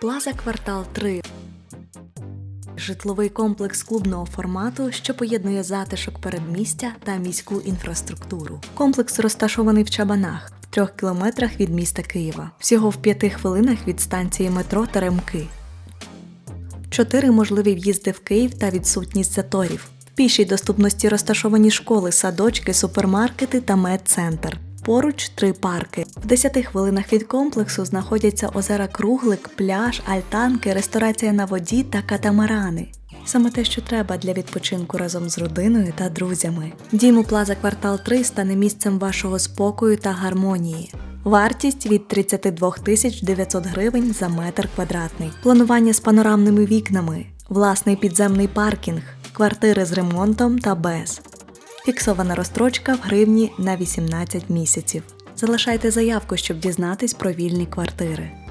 Плаза Квартал 3 Житловий комплекс клубного формату, що поєднує затишок передмістя та міську інфраструктуру. Комплекс розташований в Чабанах, в трьох кілометрах від міста Києва, всього в п'яти хвилинах від станції метро Теремки. Чотири можливі в'їзди в Київ та відсутність заторів. В пішій доступності розташовані школи, садочки, супермаркети та медцентр. Поруч три парки. В 10 хвилинах від комплексу знаходяться озера Круглик, пляж, альтанки, ресторація на воді та катамарани. Саме те, що треба для відпочинку разом з родиною та друзями. Дім у Плаза Квартал 3 стане місцем вашого спокою та гармонії. Вартість від 32 тисяч 900 гривень за метр квадратний. Планування з панорамними вікнами, власний підземний паркінг, квартири з ремонтом та без. Фіксована розстрочка в гривні на 18 місяців. Залишайте заявку, щоб дізнатись про вільні квартири.